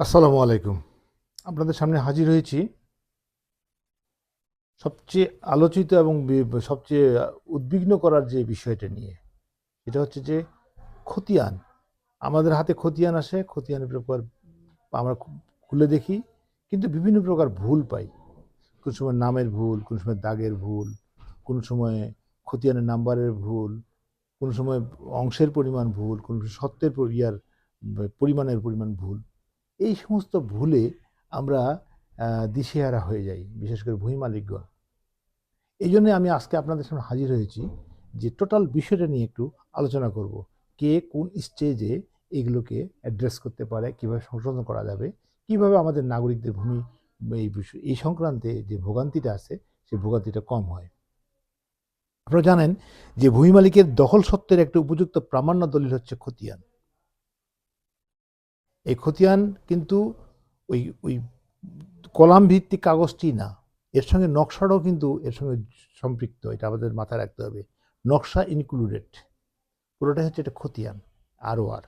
আসসালামু আলাইকুম। আপনাদের সামনে হাজির হয়েছি সবচেয়ে আলোচিত এবং সবচেয়ে উদ্বিগ্ন করার যে বিষয়টা নিয়ে এটা হচ্ছে যে খতিয়ান। আমাদের হাতে খতিয়ান আসে খতিয়ানের ব্যাপার আমরা খুলে দেখি, কিন্তু বিভিন্ন প্রকার ভুল পাই। কোন সময় নামের ভুল, কোন সময় দাগের ভুল, কোন সময় খতিয়ানের নাম্বারের ভুল, কোন সময় অংশের পরিমাণ ভুল, কোন সময় সত্যের ইয়ার পরিমাণের পরিমাণ ভুল। এই সমস্ত ভুলে আমরা দিশেহারা হয়ে যাই, বিশেষ করে ভূমি মালিকগণ এই জন্য আমি আজকে আপনাদের সামনে হাজির হয়েছি যে টোটাল বিষয়টা নিয়ে একটু আলোচনা করব। কে কোন স্টেজে এগুলোকে অ্যাড্রেস করতে পারে, কীভাবে সংশোধন করা যাবে, কীভাবে আমাদের নাগরিকদের ভূমি, এই বিষয়, এই সংক্রান্তে যে ভোগান্তিটা আছে, সেই ভোগান্তিটা কম হয়। আপনারা জানেন যে ভূমি মালিকের দখল সত্ত্বের একটা উপযুক্ত প্রামাণ্য দলিল হচ্ছে খতিয়ান। এই খতিয়ান কিন্তু ওই ওই কলাম ভিত্তিক কাগজটি না। এর সঙ্গে নকশাটাও কিন্তু এর সঙ্গে সম্পৃক্ত, এটা আমাদের মাথায় রাখতে হবে। নকশা ইনক্লুডেড পুরোটাই হচ্ছে এটা খতিয়ান আরও আর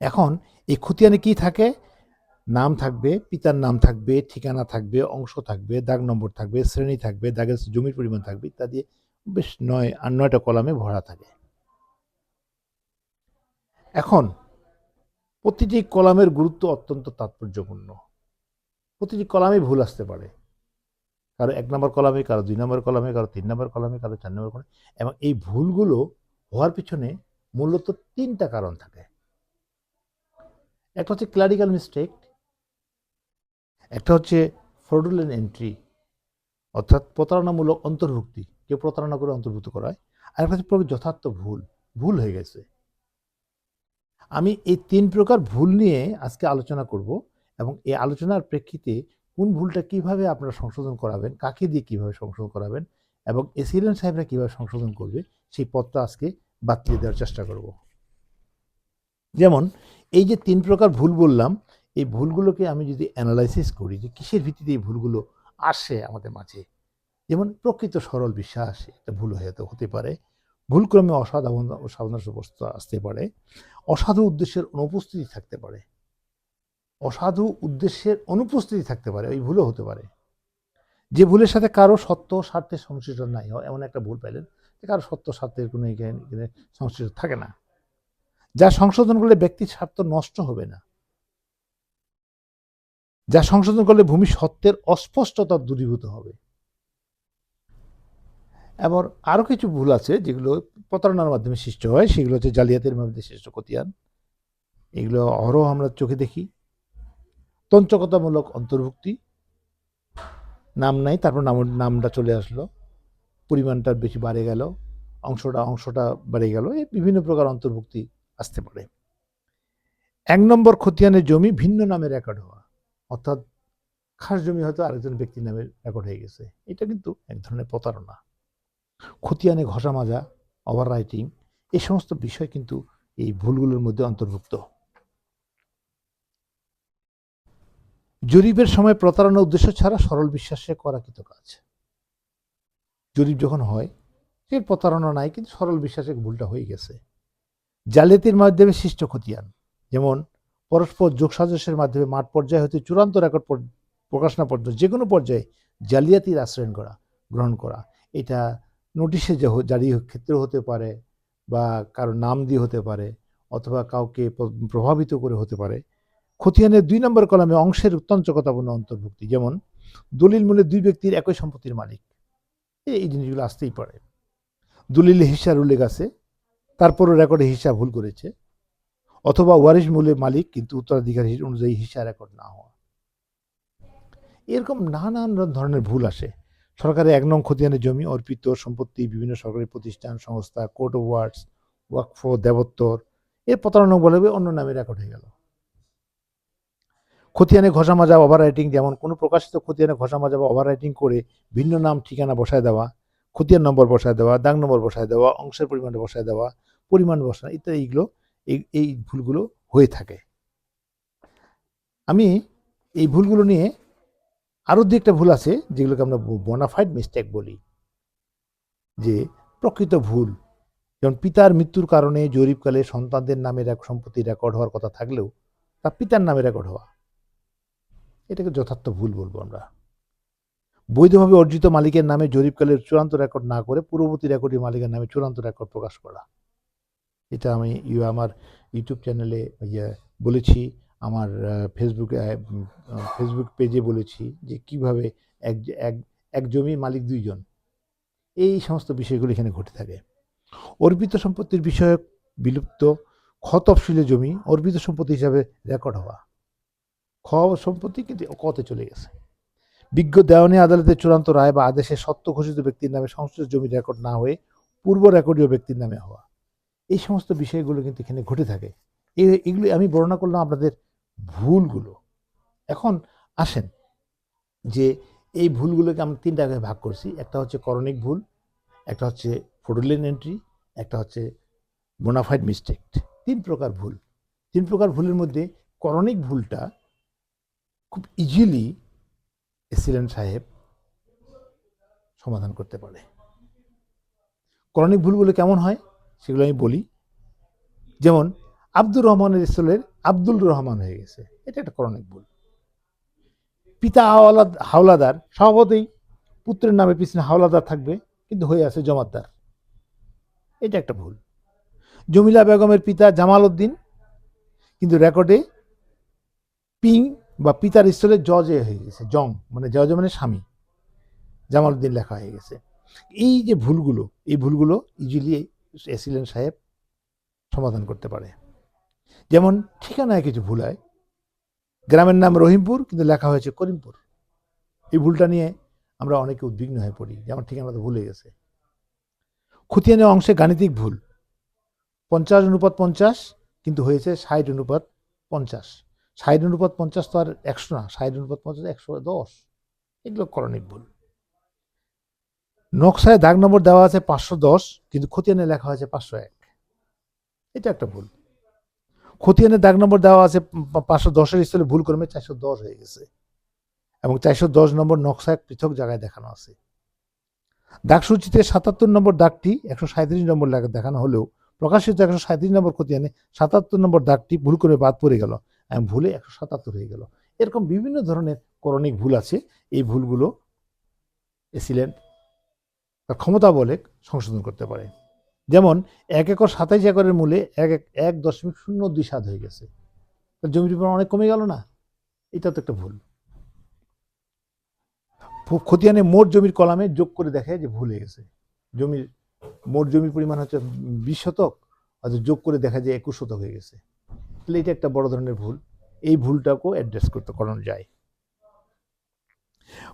এখন এই খতিয়ানে কি থাকে? নাম থাকবে, পিতার নাম থাকবে, ঠিকানা থাকবে, অংশ থাকবে, দাগ নম্বর থাকবে, শ্রেণি থাকবে, দাগের জমির পরিমাণ থাকবে ইত্যাদি, বেশ নয়, আর নয়টা কলামে ভরা থাকে। এখন প্রতিটি কলামের গুরুত্ব অত্যন্ত তাৎপর্যপূর্ণ। প্রতিটি কলামে ভুল আসতে পারে। কারও এক নম্বর কলামে, কারও দুই নম্বর কলামে, কারও তিন নম্বর কলামে, কারও চার নম্বর কলামে এবং এই ভুলগুলো হওয়ার পিছনে মূলত তিনটা কারণ থাকে। একটা হচ্ছে ক্লারিক্যাল মিস্টেক একটা হচ্ছে ফ্রডুলেন এন্ট্রি অর্থাৎ প্রতারণামূলক অন্তর্ভুক্তি, কেউ প্রতারণা করে অন্তর্ভুক্ত করায়, আর একটা হচ্ছে যথার্থ ভুল ভুল হয়ে গেছে। আমি এই তিন প্রকার ভুল নিয়ে আজকে আলোচনা করব এবং এই আলোচনার প্রেক্ষিতে কোন ভুলটা কীভাবে আপনারা সংশোধন করাবেন, কাকে দিয়ে কীভাবে সংশোধন করাবেন এবং এসিলেন্ট সাহেবরা কীভাবে সংশোধন করবে, সেই পথটা আজকে বাতলিয়ে দেওয়ার চেষ্টা করব। যেমন, এই যে তিন প্রকার ভুল বললাম, এই ভুলগুলোকে আমি যদি অ্যানালাইসিস করি যে কিসের ভিত্তিতে এই ভুলগুলো আসে আমাদের মাঝে, যেমন প্রকৃত সরল বিশ্বাস একটা ভুল হয়তো হতে পারে ভুলক্রমে অসাধারণ অসাধারণ বস্তু আসতে পারে। অসাধু উদ্দেশ্যের অনুপস্থিতি থাকতে পারে। অসাধু উদ্দেশ্যের অনুপস্থিতি থাকতে পারে, ওই ভুলও হতে পারে। যে ভুলের সাথে কারও সত্য স্বার্থের সংশ্লিষ্ট নাই হয়, এমন একটা ভুল পাইলেন কারও সত্য স্বার্থের কোনো এখানে এখানে সংশ্লিষ্ট থাকে না। যা সংশোধন করলে ব্যক্তির স্বার্থ নষ্ট হবে না। যা সংশোধন করলে ভূমি সত্যের অস্পষ্টতা দূরীভূত হবে। এবার আরও কিছু ভুল আছে যেগুলো প্রতারণার মাধ্যমে সৃষ্ট হয়। সেগুলো হচ্ছে জালিয়াতের মাধ্যমে সৃষ্ট খতিয়ান এগুলো অহরহ আমরা চোখে দেখি। তঞ্চকতামূলক অন্তর্ভুক্তি। নাম নাই, তারপর নাম, নামটা চলে আসলো। পরিমাণটা বেশি বাড়ে গেল। অংশটা অংশটা বেড়ে গেল। এই বিভিন্ন প্রকার অন্তর্ভুক্তি আসতে পারে। এক নম্বর খতিয়ানের জমি ভিন্ন নামে রেকর্ড হওয়া। অর্থাৎ খাস জমি হয়তো আরেকজন ব্যক্তির নামে রেকর্ড হয়ে গেছে। এটা কিন্তু এক ধরনের প্রতারণা। খতিয়ানে ঘষা মাজা ওভার রাইটিং এই সমস্ত বিষয় কিন্তু এই ভুলগুলোর মধ্যে অন্তর্ভুক্ত। জরিপের সময় প্রতারণা উদ্দেশ্য ছাড়া সরল বিশ্বাসে করা কৃত কাজ। জরিপ যখন হয়, সে প্রতারণা নাই, কিন্তু সরল বিশ্বাসে ভুলটা হয়ে গেছে। জালিয়াতির মাধ্যমে সৃষ্ট খতিয়ান, যেমন পরস্পর যোগসাজসের মাধ্যমে মাঠ পর্যায়ে হতে চূড়ান্ত রেকর্ড পর- প্রকাশনা পর্যন্ত যে কোনো পর্যায়ে জালিয়াতির আশ্রয়ণ করা গ্রহণ করা, এটা নোটিশে জারি ক্ষেত্র হতে পারে বা কারও নাম দিয়ে হতে পারে অথবা কাউকে প্রভাবিত করে হতে পারে, খতিয়ানের দুই নম্বর কলামে অংশের তঞ্চকতাপূর্ণ অন্তর্ভুক্তি, যেমন দলিল মূলে দুই ব্যক্তির একই সম্পত্তির মালিক। এই জিনিসগুলো আসতেই পারে। দলিলে হিসার উল্লেখ আছে, তারপরও রেকর্ডে হিসা ভুল করেছে, অথবা ওয়ারিশ মূলে মালিক কিন্তু উত্তরাধিকার অনুযায়ী হিসা রেকর্ড না হওয়া। এরকম নানান ধরনের ভুল আসে। সরকারের এক নং খতিয়ানের জমি অর্পিত সম্পত্তি বিভিন্ন সরকারি প্রতিষ্ঠান, সংস্থা, কোর্ট অফ ওয়ার্ডস, ওয়াকফ, দেবত্তর এর প্রতারণা বলে অন্য নামে রেকর্ড হয়ে গেল। খতিয়ানে ঘষা মাজা ওভার রাইটিং যেমন কোনো প্রকাশিত খতিয়ানে ঘষা মাজা বা ওভার রাইটিং করে ভিন্ন নাম, ঠিকানা বসায় দেওয়া, খতিয়ান নম্বর বসায় দেওয়া, দাগ নম্বর বসায় দেওয়া, অংশের পরিমাণ বসায় দেওয়া, পরিমাণ বসানো ইত্যাদি এইগুলো এই এই ভুলগুলো হয়ে থাকে। আমি এই ভুলগুলো নিয়ে আরও দু একটা ভুল আছে, যেগুলোকে আমরা বোনাফাইড মিস্টেক বলি। যে প্রকৃত ভুল, যেমন পিতার মৃত্যুর কারণে জরিপকালে সন্তানদের নামে এক সম্পত্তি রেকর্ড হওয়ার কথা থাকলেও, তা পিতার নামে রেকর্ড হওয়া। এটাকে যথার্থ ভুল বলব আমরা। বৈধভাবে অর্জিত মালিকের নামে জরিপকালের চূড়ান্ত রেকর্ড না করে পূর্ববর্তী রেকর্ডের মালিকের নামে চূড়ান্ত রেকর্ড প্রকাশ করা। এটা আমি ইউ আমার ইউটিউব চ্যানেলে বলেছি। আমার ফেসবুকে ফেসবুক পেজে বলেছি যে কীভাবে এক এক এক জমির মালিক দুইজন। এই সমস্ত বিষয়গুলো এখানে ঘটে থাকে। অর্পিত সম্পত্তির বিষয়ক বিলুপ্ত খ তফসিলে জমি অর্পিত সম্পত্তি হিসাবে রেকর্ড হওয়া। খ সম্পত্তি কিন্তু কতে চলে গেছে। বিজ্ঞ দেওয়ানি আদালতের চূড়ান্ত রায় বা আদেশে সত্য ঘোষিত ব্যক্তির নামে সংশ্লিষ্ট জমি রেকর্ড না হয়ে পূর্ব রেকর্ডীয় ব্যক্তির নামে হওয়া। এই সমস্ত বিষয়গুলো কিন্তু এখানে ঘটে থাকে। এগুলি আমি বর্ণনা করলাম আপনাদের ভুলগুলো। এখন আসেন, যে এই ভুলগুলোকে আমরা তিনটা ভাগে ভাগ করছি। একটা হচ্ছে করণিক ভুল, একটা হচ্ছে ফোটোলেন এন্ট্রি, একটা হচ্ছে বোনাফাইড মিস্টেক। তিন প্রকার ভুল। তিন প্রকার ভুলের মধ্যে করণিক ভুলটা খুব ইজিলি এসিলেন্ট সাহেব সমাধান করতে পারে। করণিক ভুলগুলো কেমন হয় সেগুলো আমি বলি। যেমন আব্দুর রহমানের স্থলের আব্দুল রহমান হয়ে গেছে। এটা একটা করণিক ভুল। পিতা হাওলাদ হাওলাদার, স্বভাবতেই পুত্রের নামে পিছনে হাওলাদার থাকবে, কিন্তু হয়ে আছে জমাদ্দার। এটা একটা ভুল। জমিলা বেগমের পিতা জামাল উদ্দিন, কিন্তু রেকর্ডে পিং বা পিতার স্থলে জজে হয়ে গেছে, জং মানে জজ মানে স্বামী। জামাল উদ্দিন লেখা হয়ে গেছে। এই যে ভুলগুলো, এই ভুলগুলো ইজিলি এসিলেন সাহেব সমাধান করতে পারে। যেমন ঠিকানায় কিছু ভুল হয়, গ্রামের নাম রহিমপুর, কিন্তু লেখা হয়েছে করিমপুর। এই ভুলটা নিয়ে আমরা অনেকে উদ্বিগ্ন হয়ে পড়ি যে আমার ঠিকানা তো ভুলে গেছে। খুতিয়ানে অংশে গাণিতিক ভুল। পঞ্চাশ অনুপাত পঞ্চাশ, কিন্তু হয়েছে ষাট অনুপাত পঞ্চাশ। ষাট অনুপাত পঞ্চাশ তো আর একশো না, ষাট অনুপাত পঞ্চাশ একশো দশ। এগুলো করণিক ভুল। নকশায় দাগ নম্বর দেওয়া আছে পাঁচশো দশ, কিন্তু খতিয়ানে লেখা হয়েছে পাঁচশো এক। এটা একটা ভুল। খতিয়ানে দাগ নম্বর দেওয়া আছে পাঁচশো দশের স্থলে ভুল ক্রমে চারশো দশ হয়ে গেছে। এবং চারশো দশ নম্বর নকশায় পৃথক জায়গায় দেখানো আছে। দাগসূচিতে সাতাত্তর নম্বর দাগটি একশো সাঁত্রিশ নম্বর দেখানো হলেও প্রকাশিত একশো সাঁত্রিশ নম্বর খতিয়ানে সাতাত্তর নম্বর দাগটি ভুল করে বাদ পড়ে গেল এবং ভুলে একশো সাতাত্তর হয়ে গেল। এরকম বিভিন্ন ধরনের করণিক ভুল আছে। এই ভুলগুলো এসিলেন তার ক্ষমতা বলে সংশোধন করতে পারে। যেমন এক একর সাতাইশ একরের মূলে এক এক দশমিক শূন্য দুই সাত হয়ে গেছে। জমির পরিমাণ অনেক কমে গেল না? এটা তো একটা ভুল। খতিয়ানে মোট জমির কলামে যোগ করে দেখে যে ভুল হয়ে গেছে। জমির মোট জমির পরিমাণ হচ্ছে বিশ শতক অথচ যোগ করে দেখা যায় একুশ শতক হয়ে গেছে। তাহলে এটা একটা বড় ধরনের ভুল। এই ভুলটাকেও অ্যাড্রেস করতে করানো যায়।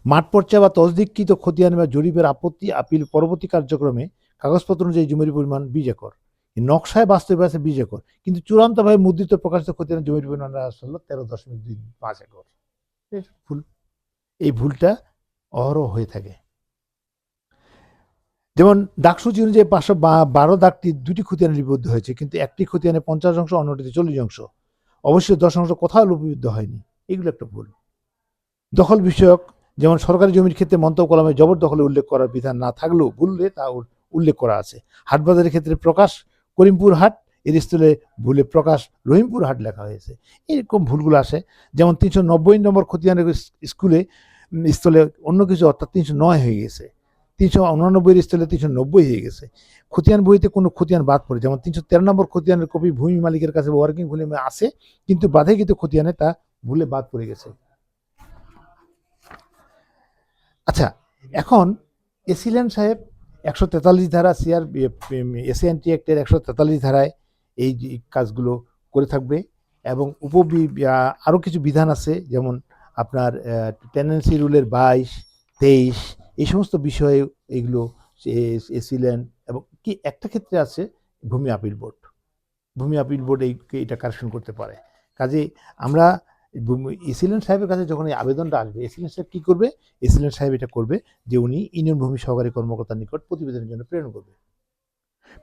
মাঠ পর্যায়ে বা তসদিককৃত খতিয়ান বা জরিপের আপত্তি, আপিল পরবর্তী কার্যক্রমে কাগজপত্র অনুযায়ী জমির পরিমাণ বিশ একর। নকশায় বাস্তবে আছে বিশ একর। কিন্তু চূড়ান্তভাবে মুদ্রিত প্রকাশিত খতিয়ানের জমির পরিমাণ হলো তেরো দশমিক দুই পাঁচ একর। ভুল। এই ভুলটা অহরহ হয়ে থাকে। যেমন ডাকসূচি অনুযায়ী পাঁচশো বা- বারো দাগটি দুটি খতিয়ানে লিপিবদ্ধ হয়েছে কিন্তু একটি খতিয়ানে পঞ্চাশ অংশ অন্যটিতে চল্লিশ অংশ। অবশ্যই দশ অংশ কোথাও লিপিবদ্ধ হয়নি। এগুলো একটা ভুল। দখল বিষয়ক যেমন সরকারি জমির ক্ষেত্রে মন্তব্য কলমে জবরদখলে উল্লেখ করার বিধান না থাকলেও ভুলে তা উল্লেখ করা আছে। হাটবাজারের ক্ষেত্রে প্রকাশ, করিমপুর হাট, এর স্থলে ভুলে প্রকাশ, রহিমপুর হাট লেখা হয়েছে। এরকম ভুলগুলো আসে। যেমন তিনশো নব্বই নম্বর খতিয়ানের স্কুলে স্থলে অন্য কিছু, অর্থাৎ তিনশো নয় হয়ে গেছে। তিনশো উননব্বইয়ের স্থলে তিনশো নব্বই হয়ে গেছে। খতিয়ান বইতে কোনো খতিয়ান বাদ পড়ে। যেমন তিনশো তেরো নম্বর খতিয়ানের কপি ভূমি মালিকের কাছে ওয়ার্কিং ভুলে আছে কিন্তু বাধে কিন্তু খতিয়ানে তা ভুলে বাদ পড়ে গেছে। আচ্ছা এখন এসিলেন সাহেব একশো তেতাল্লিশ ধারা সিআর এসিএনটি অ্যাক্টের একশো তেতাল্লিশ ধারায় এই কাজগুলো করে থাকবে এবং উপ আরও কিছু বিধান আছে, যেমন আপনার টেন্ডেন্সি রুলের বাইশ, তেইশ, এই সমস্ত বিষয়ে এগুলো এসিলেন এবং কি একটা ক্ষেত্রে আছে ভূমি আপিল বোর্ড। ভূমি আপিল বোর্ড এই এটা কারেকশন করতে পারে। কাজে আমরা এসিলেন্ট সাহেবের কাছে যখন এই আবেদনটা আসবে এসিলেন্ট সাহেব কী করবে? এসিলেন্ট সাহেব এটা করবে যে উনি ইউনিয়ন ভূমি সহকারী কর্মকর্তার নিকট প্রতিবেদনের জন্য প্রেরণ করবে।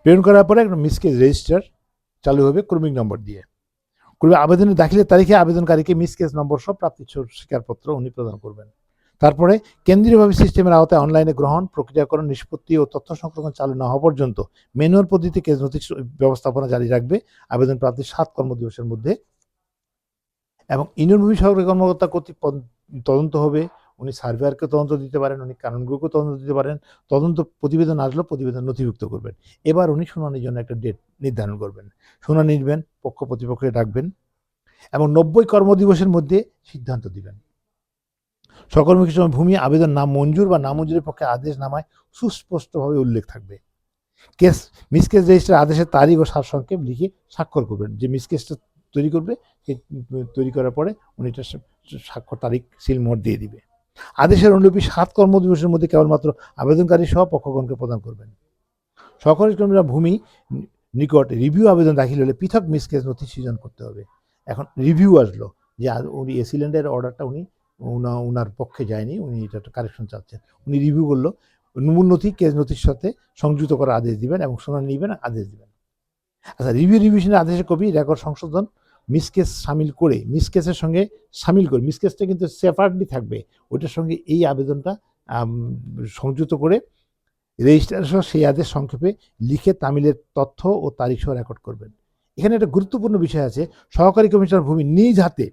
প্রেরণ করার পরে একটা মিসকেজ রেজিস্টার চালু হবে ক্রমিক নম্বর দিয়ে। করবে আবেদনের দাখিলের তারিখে আবেদনকারীকে মিসকেজ নম্বর সব স্বরূপ স্বীকারপত্র উনি প্রদান করবেন। তারপরে কেন্দ্রীয়ভাবে সিস্টেমের আওতায় অনলাইনে গ্রহণ, প্রক্রিয়াকরণ, নিষ্পত্তি ও তথ্য সংরক্ষণ চালু না হওয়া পর্যন্ত ম্যানুয়াল পদ্ধতিতে কেস নথি ব্যবস্থাপনা জারি রাখবে। আবেদন প্রাপ্তির সাত কর্মদিবসের মধ্যে এবং ইউনিয়ন সরকারি কর্মকর্তা কর্তৃক তদন্ত হবে। উনি সার্ভেয়ারকে তদন্ত দিতে পারেন, উনি কানুনগুলোকে তদন্ত দিতে পারেন। তদন্ত প্রতিবেদন আসলো প্রতিবেদন নথিভুক্ত করবেন। এবার উনি শুনানির জন্য একটা ডেট নির্ধারণ করবেন। শুনানি নিবেন, পক্ষ প্রতিপক্ষকে ডাকবেন এবং নব্বই কর্মদিবসের মধ্যে সিদ্ধান্ত দিবেন। সকর্মী সময় ভূমি, আবেদন না মঞ্জুর বা নামঞ্জুরের পক্ষে আদেশ নামায় সুস্পষ্টভাবে উল্লেখ থাকবে। কেস, মিসকেস রেজিস্টার আদেশের তারিখ ও সারসংক্ষেপ লিখে স্বাক্ষর করবেন। যে মিসকেসটা তৈরি করবে তৈরি করার পরে উনি এটা স্বাক্ষর তারিখ সিলমোহর দিয়ে দিবে। আদেশের অনুলিপি সাত কর্মদিবসের মধ্যে কেবলমাত্র আবেদনকারী সহ পক্ষগণকে প্রদান করবেন। সহকারী কর্মীরা ভূমি নিকট রিভিউ আবেদন দাখিল হলে পৃথক মিসকেস নথি সৃজন করতে হবে। এখন রিভিউ আসলো যে উনি এ সিলিন্ডারের অর্ডারটা উনি উনার পক্ষে যায়নি, উনি এটা একটা কারেকশন চাচ্ছেন। উনি রিভিউ করল মূল নথি, কেস নথির সাথে সংযুক্ত করার আদেশ দিবেন এবং শুনানি নিবেন, আদেশ দিবেন। আচ্ছা রিভিউ রিভিশনের আদেশের কপি, রেকর্ড সংশোধন মিসকেস সামিল করে মিসকেসের সঙ্গে সামিল করে মিসকেসটা কিন্তু সেপারেটলি থাকবে। ওইটার সঙ্গে এই আবেদনটা সংযুক্ত করে রেজিস্ট্রার সহ সেই আদেশ সংক্ষেপে লিখে তামিলের তথ্য ও তারিখ সহ রেকর্ড করবেন। এখানে একটা গুরুত্বপূর্ণ বিষয় আছে। সহকারী কমিশনার ভূমি নিজ হাতে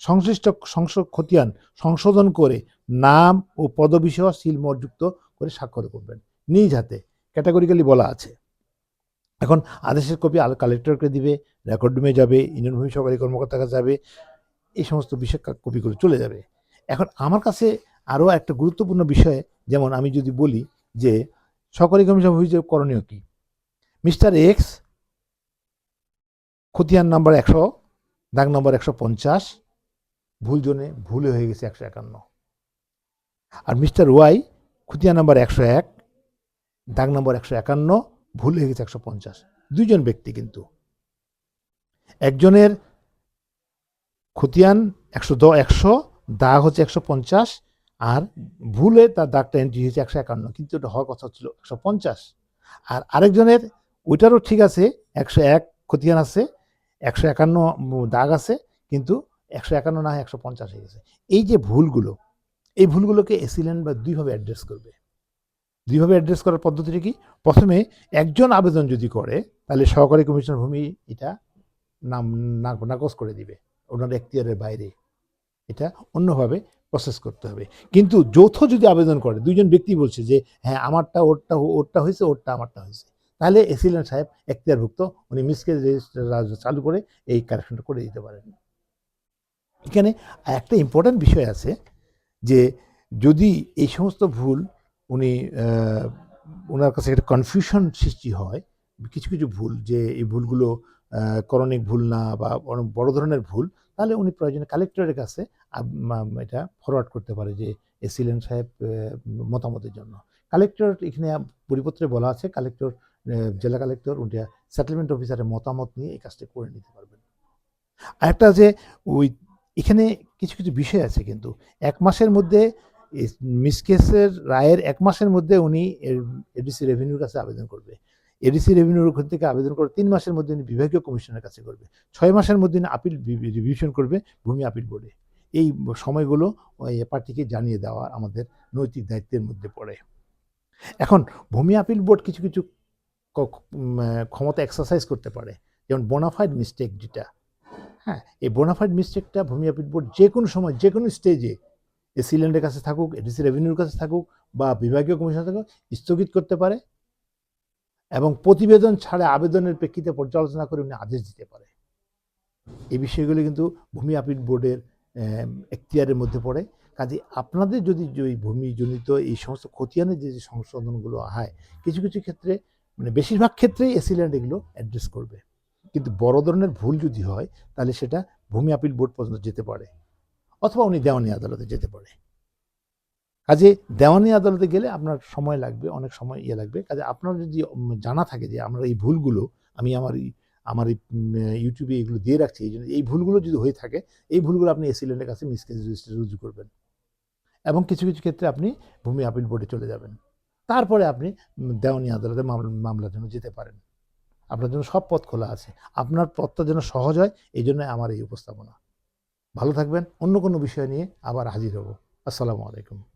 সংশ্লিষ্ট সংসদ খতিয়ান সংশোধন করে নাম ও পদবিসহ সিলমোহরযুক্ত করে স্বাক্ষর করবেন। নিজ হাতে ক্যাটাগরিক্যালি বলা আছে। এখন আদেশের কপি কালেক্টরকে দিবে রেকর্ড রুমে যাবে, ইউনিয়ন ভূমি সহকারী কর্মকর্তার কাছে যাবে, এই সমস্ত বিষয় কা- কপি চলে যাবে। এখন আমার কাছে আরও একটা গুরুত্বপূর্ণ বিষয়, যেমন আমি যদি বলি যে সহকারী কমিশন অভিযোগ করণীয় কি? মিস্টার এক্স খতিয়ান নাম্বার একশো, দাগ নম্বর একশো পঞ্চাশ, ভুল জনে ভুলে হয়ে গেছে একশো একান্ন। আর মিস্টার ওয়াই, খতিয়ান নাম্বার একশো এক, দাগ নম্বর একশো একান্ন ভুল হয়ে গেছে একশো পঞ্চাশ। দুইজন ব্যক্তি কিন্তু। একজনের খতিয়ান একশো দ একশো, দাগ হচ্ছে একশো পঞ্চাশ, আর ভুলে তার দাগটা এন্ট্রি হয়েছে একশো একান্ন। কিন্তু ওটা হওয়ার কথা ছিল একশো পঞ্চাশ। আর আরেকজনের, ওইটারও ঠিক আছে, একশো এক খতিয়ান আছে, একশো একান্ন দাগ আছে, কিন্তু একশো একান্ন না হয় একশো পঞ্চাশ হয়ে গেছে। এই যে ভুলগুলো, এই ভুলগুলোকে এসিলেন্ট বা দুইভাবে অ্যাড্রেস করবে। দুইভাবে অ্যাড্রেস করার পদ্ধতিটা কি? প্রথমে একজন আবেদন যদি করে, তাহলে সহকারী কমিশনার ভূমি এটা নাম নাকচ করে দিবে। ওনার এখতিয়ারের বাইরে এটা অন্যভাবে প্রসেস করতে হবে। কিন্তু যৌথ যদি আবেদন করে, দুইজন ব্যক্তি বলছে যে হ্যাঁ আমারটা ওরটা ওরটা হয়েছে, ওরটা আমারটা হয়েছে। তাহলে এসিলেন্ট সাহেব এখতিয়ারভুক্ত, উনি মিসকে চালু করে এই কারেকশনটা করে দিতে পারেন। এখানে একটা ইম্পর্ট্যান্ট বিষয় আছে যে, যদি এই সমস্ত ভুল উনি ওনার কাছে একটা কনফিউশন সৃষ্টি হয়, কিছু কিছু ভুল, যে এই ভুলগুলো করণিক ভুল না বা অনেক বড় ধরনের ভুল, তাহলে উনি প্রয়োজনে কালেক্টরের কাছে এটা ফরওয়ার্ড করতে পারে যে এসিলেন সাহেব মতামতের জন্য। কালেক্টর এখানে পরিপত্রে বলা আছে কালেক্টর জেলা কালেক্টর উনি সেটেলমেন্ট অফিসারের মতামত নিয়ে এই কাজটা করে নিতে পারবেন। আরেকটা যে ওই, এখানে কিছু কিছু বিষয় আছে কিন্তু, এক মাসের মধ্যে মিসকেসের রায়ের এক মাসের মধ্যে উনি এডিসি রেভিনিউর কাছে আবেদন করবে। এডিসি রেভিনিউর ওখান থেকে আবেদন করে তিন মাসের মধ্যে উনি বিভাগীয় কমিশনের কাছে করবে। ছয় মাসের মধ্যে উনি আপিল রিভিশন করবে ভূমি আপিল বোর্ডে। এই সময়গুলো ওই পার্টিকে জানিয়ে দেওয়া আমাদের নৈতিক দায়িত্বের মধ্যে পড়ে। এখন ভূমি আপিল বোর্ড কিছু কিছু ক্ষমতা এক্সারসাইজ করতে পারে। যেমন বোনাফাইড মিস্টেক যেটা। হ্যাঁ এই বোনাফাইড মিস্টেকটা ভূমি আপিল বোর্ড যে কোনো সময় যে কোনো স্টেজে এ সিলেন্ডের কাছে থাকুক এডিসি রেভিনিউর কাছে থাকুক বা বিভাগীয় কমিশন থাকুক, স্থগিত করতে পারে এবং প্রতিবেদন ছাড়া আবেদনের প্রেক্ষিতে পর্যালোচনা করে উনি আদেশ দিতে পারে। এই বিষয়গুলি কিন্তু ভূমি আপিল বোর্ডের এখতিয়ারের মধ্যে পড়ে। কাজে আপনাদের যদি ওই ভূমিজনিত এই সমস্ত খতিয়ানের যে যে সংশোধনগুলো হয়, কিছু কিছু ক্ষেত্রে মানে বেশিরভাগ ক্ষেত্রেই এসিল্যান্ড এগুলো অ্যাড্রেস করবে। কিন্তু বড় ধরনের ভুল যদি হয়, তাহলে সেটা ভূমি আপিল বোর্ড পর্যন্ত যেতে পারে। অথবা উনি দেওয়ানি আদালতে যেতে পারে। কাজে দেওয়ানি আদালতে গেলে আপনার সময় লাগবে, অনেক সময় ইয়ে লাগবে। কাজে আপনার যদি জানা থাকে যে আমরা এই ভুলগুলো, আমি আমার আমার এই ইউটিউবে এগুলো দিয়ে রাখছি, এই জন্য এই ভুলগুলো যদি হয়ে থাকে, এই ভুলগুলো আপনি এসিলেন্টের কাছে মিসকেজ রেজিস্ট্রি রুজু করবেন। এবং কিছু কিছু ক্ষেত্রে আপনি ভূমি আপিল বোর্ডে চলে যাবেন। তারপরে আপনি দেওয়ানি আদালতে মামলা- মামলার জন্য যেতে পারেন। আপনার জন্য সব পথ খোলা আছে। আপনার পথটা যেন সহজ হয়, এই জন্য আমার এই উপস্থাপনা। ভালো থাকবেন অন্য কোনো বিষয় নিয়ে আবার হাজির হব। আসসালামু আলাইকুম।